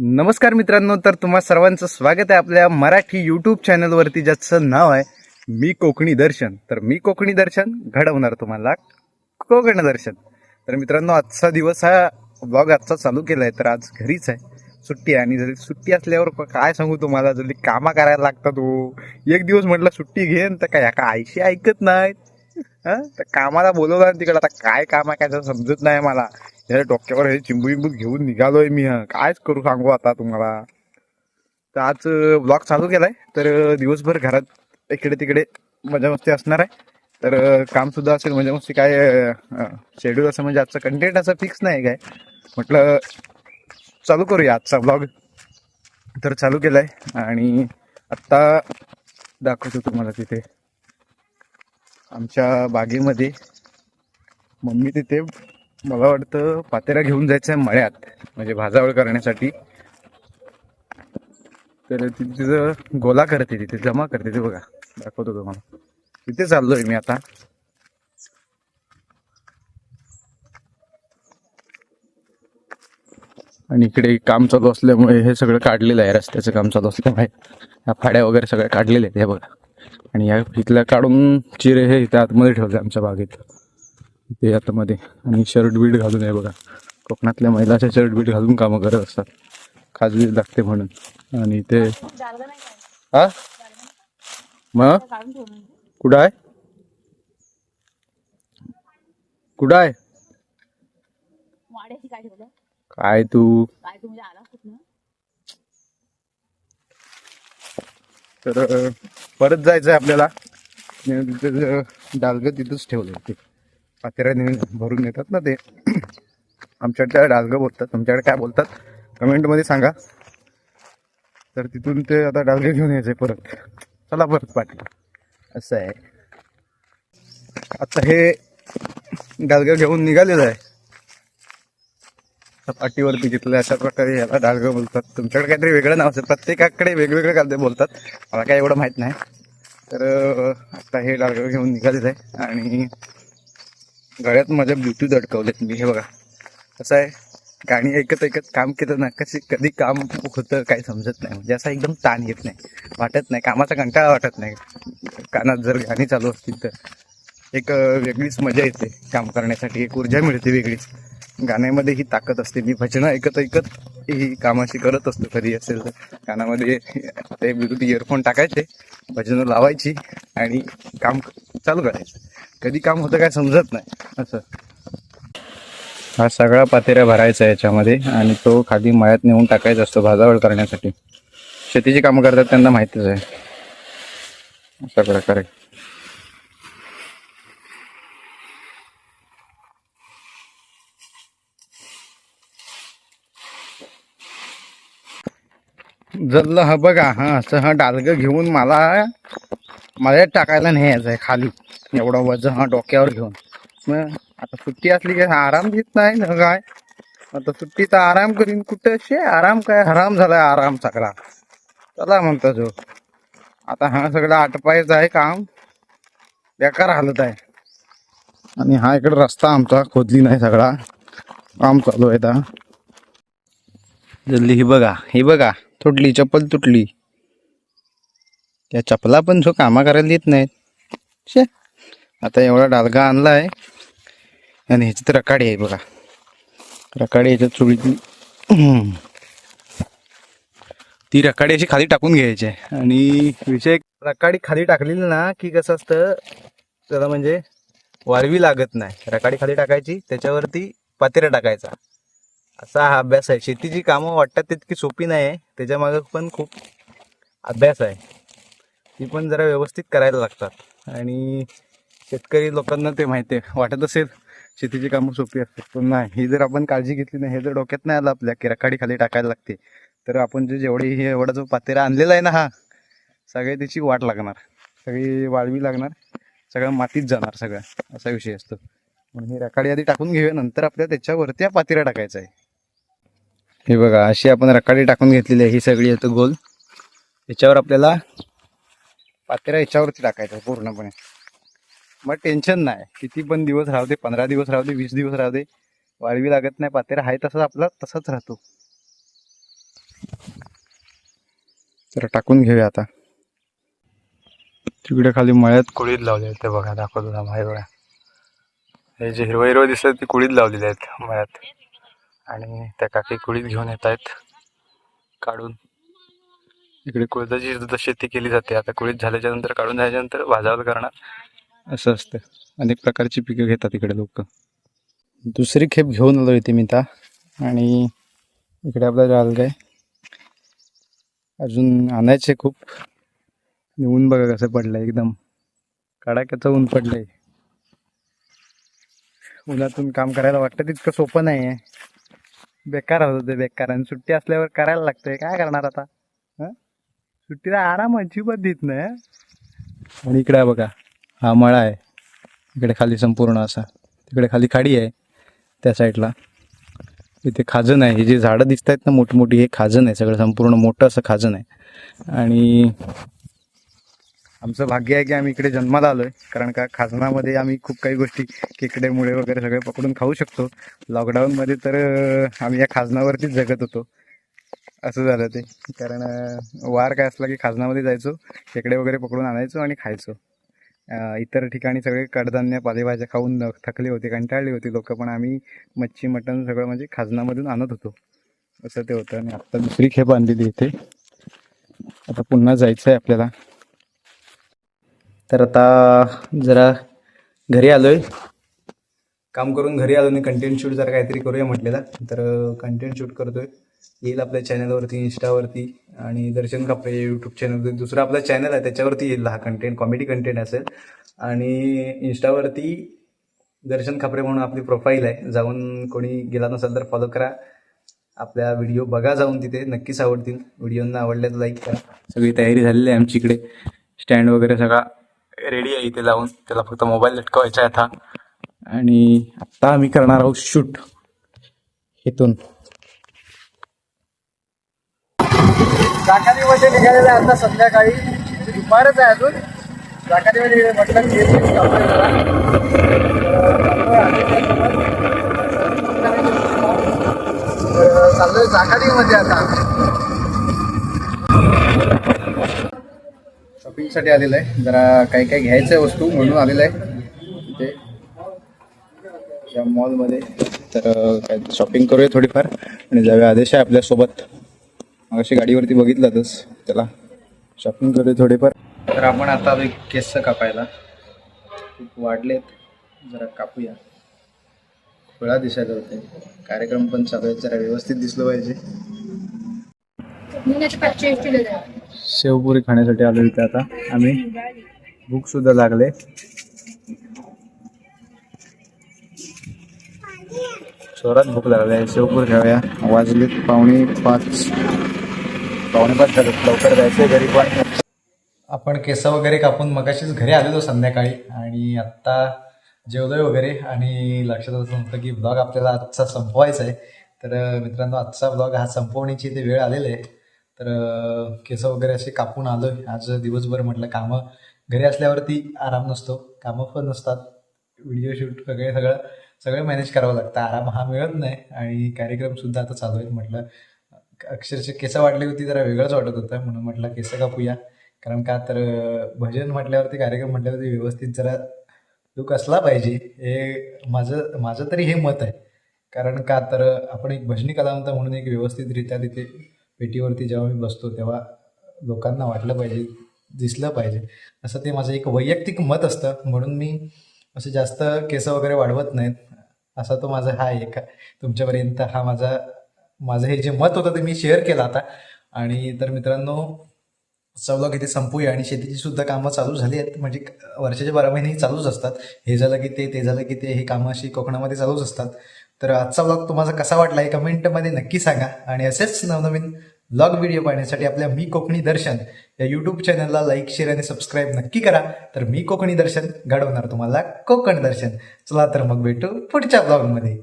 नमस्कार मित्रांनो तर तुम्हा सर्वांचं स्वागत आहे आपल्या मराठी यूट्यूब चॅनलवरती ज्याचं नाव आहे मी कोकणी दर्शन. तर मी कोकणी दर्शन घडवणार तुम्हाला कोकण दर्शन. तर मित्रांनो आजचा दिवस हा ब्लॉग आजचा चालू केला आहे तर आज घरीच आहे. सुट्टी आहे आणि जरी सुट्टी असल्यावर काय सांगू तुम्हाला जरी कामा करायला लागतात हो. एक दिवस म्हटलं सुट्टी घेन तर काय का आईशी ऐकत नाहीत? तर कामाला बोलवलं आणि तिकडे आता काय काम आहे काय समजत नाही मला. या डोक्यावर हे चिंबू बिंबू घेऊन निघालोय मी. कायच करू सांगू आता तुम्हाला. तर आज ब्लॉग चालू केलाय. तर दिवसभर घरात इकडे तिकडे मजा मस्ती असणार आहे. तर काम सुद्धा असेल मजा मस्ती काय शेड्यूल असं म्हणजे आजचं कंटेंट असं फिक्स नाही काय. म्हटलं चालू करूया आजचा ब्लॉग तर चालू केलाय. आणि आत्ता दाखवतो तुम्हाला तिथे. आमच्या बागेमध्ये मम्मी तिथे मला वाटतं पातेरा घेऊन जायचं आहे मळ्यात म्हणजे भाजावळ करण्यासाठी. तर ती तिथं गोला करते तिथे जमा करते ते बघा. दाखवतो तुम्हाला. तिथे चाललोय मी आता. आणि इकडे काम चालू असल्यामुळे हे सगळं काढलेलं आहे रस्त्याचं काम चालू असल्यामुळे. ह्या फाड्या वगैरे सगळ्या काढलेल्या आहेत हे बघा. आणि या इथल्या काढून चिरे हे इथे आतमध्ये ठेवले आमच्या बागेत. इथे आतमध्ये. आणि शर्ट बीट घालून आहे बघा. कोकणातल्या महिलाच्या शर्ट बीट घालून कामं करत असतात. खाजगी लागते म्हणून. आणि ते हा? मग? कुठं आहे? कुठं आहे? काय तू? तर परत जायचं आहे आपल्याला आणि डालगं तिथंच ठेवलं ते. पातेऱ्याने भरून येतात ना ते. आमच्याकडे डालगं बोलतात. तुमच्याकडे काय बोलतात? कमेंटमध्ये सांगा. तर तिथून ते आता डालगं घेऊन यायचे परत. चला परत पाठी असं आहे. आता हे डालगं घेऊन निघालेलं आहे. पाठीवरती घेतलं अशा प्रकारे याला डालगं बोलतात. तुमच्याकडे काहीतरी वेगळं नाव असेल. प्रत्येकाकडे वेगवेगळे कायदे बोलतात. मला काय एवढं माहीत नाही. तर आता हे लागलं घेऊन निघालेलं आहे आणि गळ्यात माझ्या ब्लूटूथ अडकवलेत मी हे बघा. कसं आहे? गाणी ऐकत ऐकत काम केलं ना कशी कधी काम होतं काही समजत नाही. म्हणजे असा एकदम ताण येत नाही. वाटत नाही. कामाचा कंटाळा वाटत नाही. कानात जर गाणी चालू असतील तर. एक वेगळीच मजा येते. काम करण्यासाठी एक ऊर्जा मिळते वेगळीच. गाण्यामध्ये ही ताकद असते. मी भजनं ऐकत ऐकत ही कामाशी करत असतो. कधी असेल तर गाण्यामध्ये ते ब्लूटूथ इयरफोन टाकायचे भजनं लावायची आणि काम चालू करायचं. कधी काम होतं काय समजत नाही. असं. हा सगळा पातेऱ्या भरायचा याच्यामध्ये आणि तो खाली मळ्यात नेऊन टाकायचा असतो भाजावळ करण्यासाठी. शेतीची कामं करतात त्यांना माहितीच आहे. सगळं प्रकारे जल्ल हा बघा हा असं हा डालगं घेऊन मला मळ्यात टाकायला न्यायचं आहे खाली. एवढं वजन हा डोक्यावर घेऊन. मग आता सुट्टी असली की आराम घेत नाही ना काय? आता सुट्टीचा आराम करीन कुठे? शे आराम काय? हराम झालाय आराम सगळा. चला म्हणतो जो. आता हा सगळं आटपायचं आहे काम. बेकार हालत आहे. आणि हा इकडे रस्ता आमचा खोदली नाही सगळा. काम चालू आहे आता. जल्दी ही बघा ही बघा. तुटली चप्पल तुटली. त्या चपला पण जो कामा करायला येत नाहीत. शे आता एवढा डालगा आणलाय. आणि ह्याची तर रकाडी आहे बघा. रकाडी ह्याच्यात चुळीतली ती रकाडी अशी खाली टाकून घ्यायची आहे. आणि विषय रकाडी खाली टाकलेली ना की कसं असतं त्याला म्हणजे वारवी लागत नाही. रकाडी खाली टाकायची त्याच्यावरती पातेरा टाकायचा. असा हा अभ्यास आहे. शेतीची कामं वाटतात तितकी सोपी नाही आहे त्याच्यामागं पण खूप अभ्यास आहे. ती पण जरा व्यवस्थित करायला लागतात. आणि शेतकरी लोकांना ते माहिती आहे. वाटत असेल शेतीची कामं सोपी असतात पण नाही. ही जर आपण काळजी घेतली नाही हे जर डोक्यात नाही आलं आपल्या की रखाडी खाली टाकायला लागते तर आपण जे जेवढी हे एवढा जो पातेरा आणलेला आहे ना हा सगळे त्याची वाट लागणार. सगळी वाळवी लागणार. सगळं मातीत जाणार सगळं. असा विषय असतो. म्हणून ही रखाडी आधी टाकून घेऊया. नंतर आपल्या त्याच्यावरती हा पातेरा टाकायचा आहे. हे बघा अशी आपण रकाडी टाकून घेतलेली आहे ही सगळी येतं गोल. याच्यावर आपल्याला पातेरा याच्यावरती टाकायचं पूर्णपणे. मग टेन्शन नाही. किती पण दिवस राहू दे पंधरा दिवस राहू दे वीस दिवस राहू दे वाळवी लागत नाही पातेरा आहे तसाच आपला तसाच राहतो. तर टाकून घेऊया आता. तिकडे खाली मळ्यात कुळीत लावले आहेत ते बघा दाखवतो थांबा, हे बघा. हे जे हिरवं हिरवं दिसत ते कुळीत लावलेले आहेत मळ्यात. आणि त्या काकी कुळीत घेऊन येत आहेत. काढून. इकडे कुळदाची सुद्धा शेती केली जाते आता कुळीत झाल्याच्यानंतर काढून झाल्याच्यानंतर भाजावल करणार. असं असतं. अनेक प्रकारची पिकं घेतात इकडे लोक. दुसरी खेप घेऊन आलो इथे मी त्या आणि इकडे आपला जाल काय अजून आणायचे खूप. ऊन बघा कसं पडलंय एकदम. कडाक्याचं ऊन पडलंय. उन्हातून काम करायला वाटतं तितकं सोपं नाही आहे बेकार होत होते बेकार. आणि सुट्टी असल्यावर करायला लागतंय. काय करणार आता? हं? सुट्टीला आराम अजिबात देत नाही हं? आणि इकडे आहे बघा. हा मळा आहे. इकडे खाली संपूर्ण असा. तिकडे खाली खाडी आहे त्या साईडला. इथे खाजन आहे हे जे झाडं दिसत आहेत ना मोठमोठी हे खाजन आहे सगळं संपूर्ण मोठं असं खाजन आहे आणि आमचं भाग्य आहे की आम्ही इकडे जन्माला आलोय. कारण का खाजनामध्ये आम्ही खूप काही गोष्टी खेकडे मुळे वगैरे सगळे पकडून खाऊ शकतो. लॉकडाऊनमध्ये तर आम्ही या खाजनावरतीच जगत होतो. असं झालं ते. कारण वार काय असला की खाजनामध्ये जायचो खेकडे वगैरे पकडून आणायचो आणि खायचो. इतर ठिकाणी सगळे कडधान्य पालेभाज्या खाऊन थकले होते कंटाळले होते लोक पण आम्ही मच्छी मटण सगळं म्हणजे खाजनामधून आणत होतो. असं ते होतं. आणि आत्ता दुसरी खेप आणलेली इथे. आता पुन्हा जायचं आहे आपल्याला. तर आता जरा घरी आलोय. काम करून घरी आलो आणि कंटेंट शूट जरा काहीतरी करूया म्हटलेला. तर कंटेंट शूट करतोय. येईल आपल्या चॅनलवरती इंस्टावरती आणि दर्शन कापडे यूट्यूब चॅनल दुसरा आपला चॅनल आहे त्याच्यावरती येईल हा कंटेंट कॉमेडी कंटेंट असेल. आणि इंस्टावरती दर्शन खापरे म्हणून आपली प्रोफाईल आहे. जाऊन कोणी गेला नसेल तर फॉलो करा. आपल्या व्हिडिओ बघा जाऊन तिथे नक्कीच आवडतील. व्हिडिओना आवडल्या तर लाईक करा. सगळी तयारी झालेली आहे आमची इकडे. स्टँड वगैरे सगळा रेडी आहे इथे लावून. त्याला फक्त मोबाईल लटकवायचा आहे आता. आणि आत्ता आम्ही करणार आहोत शूट. इथून. जाकातीमध्ये निघालेलं आहे आता संध्याकाळी. दुपारच आहे अजून. जाकातीमध्ये म्हटलं की चाललोय आता. शॉपिंगसाठी आलेलं आहे. जरा काही काही घ्यायचं आहे वस्तू म्हणून आलेलं आहे. इथे या मॉलमध्ये तर काय शॉपिंग करूया थोडीफार. आणि जाऊया आदेश आहे आपल्यासोबत. मग अशी गाडीवरती बघितलातच. त्याला शॉपिंग करूया थोडीफार. तर आपण आता केस कापायला. खूप वाढलेत. जरा कापूया. खुळा दिसायला होते कार्यक्रम पण चालू आहे. जरा व्यवस्थित दिसलं पाहिजे. शेवपुरी खाण्यासाठी आलो इथे आता. आम्ही. भूक सुद्धा लागले. शहरात भूक लागली आहे. शेवपुरी खाऊया. वाजले पावणे पाच. पावणे पाच झालं लवकर जायचंय घरी पण. आपण केस वगैरे कापून मगाशीच घरी आलेलो संध्याकाळी. आणि आत्ता जेवलोय वगैरे. आणि लक्षात असं होतं की ब्लॉग आपल्याला आजचा संपवायचा आहे तर मित्रांनो आजचा ब्लॉग हा संपवण्याची इथे वेळ आलेला आहे. तर केस वगैरे असे कापून आलोय. आज दिवसभर म्हटलं कामं घरी असल्यावरती आराम नसतो. कामं पण नसतात. व्हिडिओ शूट वगैरे सगळं सगळं मॅनेज करावं लागतं. आराम हा मिळत नाही आणि कार्यक्रमसुद्धा आता चालू आहेत म्हटलं. अक्षरशः केस वाढली होती जरा वेगळंच वाटत होतं. म्हणून म्हटलं केस कापूया. कारण का तर भजन म्हटल्यावरती कार्यक्रम म्हटल्यावरती व्यवस्थित जरा लुक असला पाहिजे. हे माझं माझं तरी हे मत आहे. कारण का तर आपण एक भजनी कलावंत म्हणून एक व्यवस्थितरित्या तिथे पेटीवरती जेव्हा मी बसतो तेव्हा लोकांना वाटलं पाहिजे दिसलं पाहिजे. असं ते माझं एक वैयक्तिक मत असतं. म्हणून मी असं जास्त केस वगैरे वाढवत नाहीत. असा तो माझा हा एक तुमच्यापर्यंत हा माझा माझं हे जे मत होतं ते मी शेअर केलं आता. आणि तर मित्रांनो ब्लॉग इथे संपूया आणि शेतीची सुद्धा कामं चालू झाली आहेत. म्हणजे वर्षाचे बारा महिने चालूच असतात. हे झालं की ते ते झालं की ते हे कामं अशी कोकणामध्ये चालूच असतात. तर आजचा ब्लॉग तुम्हाला कसा वाटला हे कमेंटमध्ये नक्की सांगा. आणि असेच नवनवीन ब्लॉग व्हिडिओ पाहण्यासाठी आपल्या मी कोकणी दर्शन या यूट्यूब चॅनलला लाईक शेअर आणि सबस्क्राईब नक्की करा. तर मी कोकणी दर्शन घडवणार तुम्हाला कोकण दर्शन. चला तर मग भेटू पुढच्या ब्लॉगमध्ये